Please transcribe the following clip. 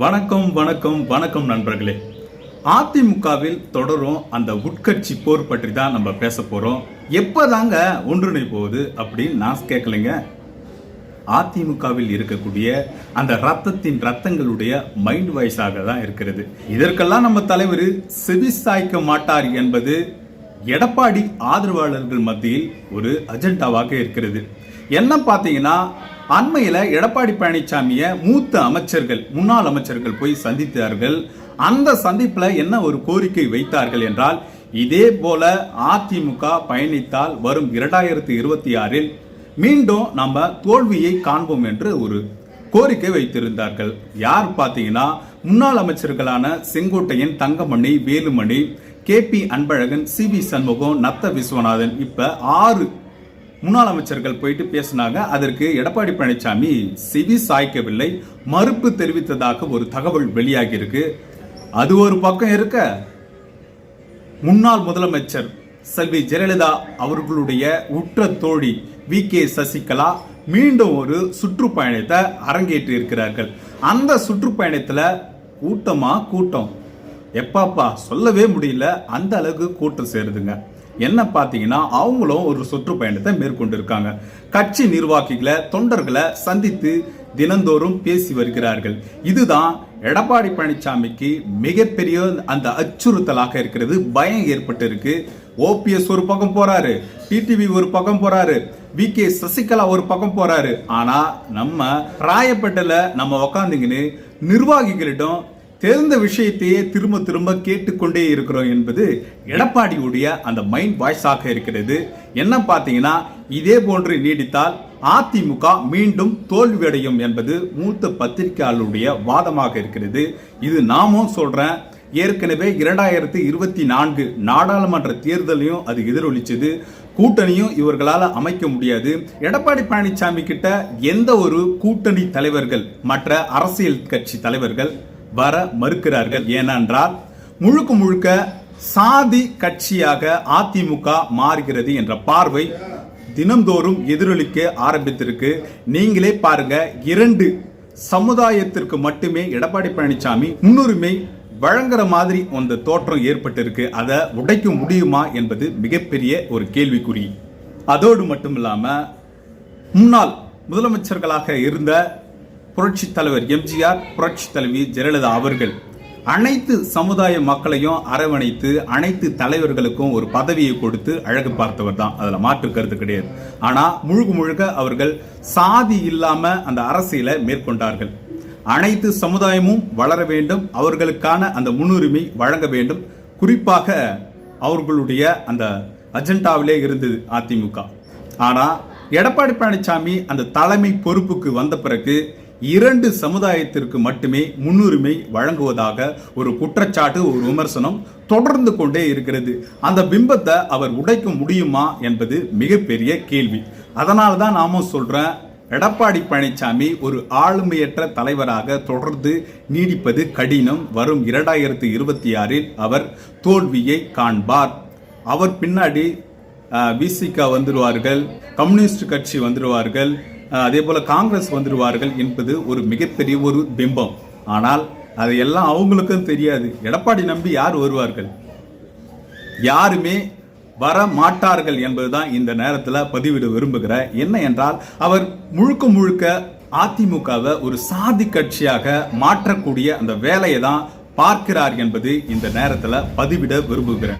வணக்கம் வணக்கம் வணக்கம் நண்பர்களே. அதிமுகவில் தொடரும் அந்த உட்கட்சி போர் பற்றி தான் நம்ம பேச போறோம். எப்பதாங்க ஒன்றிணை போகுது அப்படின்னு நான் கேட்கலைங்க அதிமுகவில் இருக்கக்கூடிய அந்த ரத்தத்தின் ரத்தங்களுடைய மைண்ட் வாய்ஸாக தான் இருக்கிறது. இதற்கெல்லாம் நம்ம தலைவர் செவி சாய்க்க மாட்டார் என்பது எடப்பாடி ஆதரவாளர்கள் மத்தியில் ஒரு அஜெண்டாவாக இருக்கிறது. என்ன பார்த்தீங்கன்னா அண்மையில் எடப்பாடி பழனிசாமியை மூத்த அமைச்சர்கள் முன்னாள் அமைச்சர்கள் போய் சந்தித்தார்கள். அந்த சந்திப்பில் என்ன ஒரு கோரிக்கை வைத்தார்கள் என்றால் இதே போல அதிமுக பயணித்தால் வரும் இரண்டாயிரத்தி இருபத்தி ஆறில் மீண்டும் நம்ம தோல்வியை காண்போம் என்று ஒரு கோரிக்கை வைத்திருந்தார்கள். யார் பார்த்தீங்கன்னா முன்னாள் அமைச்சர்களான Sengottaiyan Thangamani Velumani K P Anbazhagan C V Shanmugam Natham Viswanathan இப்ப ஆறு முன்னாள் அமைச்சர்கள் போயிட்டு பேசினாங்க. அதற்கு எடப்பாடி பழனிசாமி செவி சாய்க்கவில்லை. மறுப்பு தெரிவித்ததாக ஒரு தகவல் வெளியாகி இருக்கு அது ஒரு பக்கம் இருக்க முன்னாள் முதலமைச்சர் செல்வி ஜெயலலிதா அவர்களுடைய உற்ற தோழி வி. கே. சசிகலா மீண்டும் ஒரு சுற்றுப்பயணத்தை அரங்கேற்றி இருக்கிறார்கள். அந்த சுற்றுப்பயணத்தில் கூட்டமாக கூட்டம். எப்பாப்பா சொல்லவே முடியல. அந்த அளவுக்கு கூட்டம் சேருதுங்க. என்ன பார்த்தீங்கன்னா அவங்களும் ஒரு சுற்றுப்பயணத்தை மேற்கொண்டிருக்காங்க. கட்சி நிர்வாகிகளை தொண்டர்களை சந்தித்து தினந்தோறும் பேசி வருகிறார்கள். இதுதான் எடப்பாடி பழனிசாமிக்கு மிகப்பெரிய அந்த அச்சுறுத்தலாக இருக்கிறது. பயம் ஏற்பட்டிருக்கு. ஓபிஎஸ் ஒரு பக்கம் போறாரு டிடிவி ஒரு பக்கம் போறாரு வி கே சசிகலா ஒரு பக்கம் போறாரு. ஆனா நம்ம ராயப்பேட்டையில் நம்ம உக்காந்துங்கன்னு நிர்வாகிகளிடம் தெரிந்த விஷயத்தையே திரும்ப திரும்ப கேட்டுக்கொண்டே இருக்கிறோம் என்பது எடப்பாடியுடைய அந்த மைண்ட் வாய்ஸாக இருக்கிறது. என்ன பார்த்தீங்கன்னா இதே போன்று நீடித்தால் அதிமுக மீண்டும் தோல்வியடையும் என்பது மூத்த பத்திரிகையாளருடைய வாதமாக இருக்கிறது. இது நாமும் சொல்றேன் ஏற்கனவே இரண்டாயிரத்தி இருபத்தி நான்கு நாடாளுமன்ற தேர்தலையும் அது எதிரொலிச்சது. கூட்டணியும் இவர்களால் அமைக்க முடியாது. எடப்பாடி பழனிசாமி கிட்ட எந்த ஒரு கூட்டணி தலைவர்கள் மற்ற அரசியல் கட்சி தலைவர்கள் வர மறுக்கிறார்கள். ஏனென்றால் முழுக்க முழுக்க சாதி கட்சியாக அதிமுக மாறுகிறது என்ற பார்வை தினந்தோறும் எதிரொலிக்க ஆரம்பித்திருக்கு. நீங்களே பாருங்க இரண்டு சமுதாயத்திற்கு மட்டுமே எடப்பாடி பழனிசாமி முன்னுரிமை வழங்குற மாதிரி அந்த தோற்றம் ஏற்பட்டிருக்கு. அதை உடைக்க முடியுமா என்பது மிகப்பெரிய ஒரு கேள்விக்குறி. அதோடு மட்டும் இல்லாமல் முன்னாள் முதலமைச்சர்களாக இருந்த புரட்சி தலைவர் எம்ஜிஆர் புரட்சி தலைவி ஜெயலலிதா அவர்கள். அனைத்து சமுதாய மக்களையும் அரவணைத்து அனைத்து தலைவர்களுக்கும் ஒரு பதவியை கொடுத்து அழகு பார்த்தவர் தான். அதில் மாற்று கருத்து கிடையாது. ஆனால் முழுக்க முழுக்க அவர்கள் சாதி இல்லாமல் அந்த அரசியலை மேற்கொண்டார்கள். அனைத்து சமுதாயமும் வளர வேண்டும். அவர்களுக்கான அந்த முன்னுரிமை வழங்க வேண்டும். குறிப்பாக அவர்களுடைய அந்த அஜெண்டாவிலே இருந்தது அதிமுக. ஆனால் எடப்பாடி பழனிசாமி அந்த தலைமை பொறுப்புக்கு வந்த பிறகு இரண்டு சமுதாயத்திற்கு மட்டுமே முன்னுரிமை வழங்குவதாக ஒரு குற்றச்சாட்டு ஒரு விமர்சனம் தொடர்ந்து கொண்டே இருக்கிறது. அந்த பிம்பத்தை அவர் உடைக்க முடியுமா என்பது மிகப்பெரிய கேள்வி. அதனால தான் நாமும் சொல்றேன் எடப்பாடி பழனிசாமி ஒரு ஆளுமையற்ற தலைவராக தொடர்ந்து நீடிப்பது கடினம். வரும் இரண்டாயிரத்து இருபத்தி ஆறில் அவர் தோல்வியை காண்பார். அவர் பின்னாடி விசிகா வந்துடுவார்கள் கம்யூனிஸ்ட் கட்சி வந்துடுவார்கள் அதே போல் காங்கிரஸ் வந்துடுவார்கள் என்பது ஒரு மிகப்பெரிய ஒரு பிம்பம். ஆனால் அதையெல்லாம் அவங்களுக்கும் தெரியாது. எடப்பாடி நம்பி யார் வருவார்கள்? யாருமே வர மாட்டார்கள் என்பதுதான் இந்த நேரத்தில் பதிவிட விரும்புகிறேன் என்ன என்றால் அவர் முழுக்க முழுக்க அதிமுகவை ஒரு சாதி கட்சியாக மாற்றக்கூடிய அந்த வேலையை தான் பார்க்கிறார் என்பது இந்த நேரத்தில் பதிவிட விரும்புகிறேன்.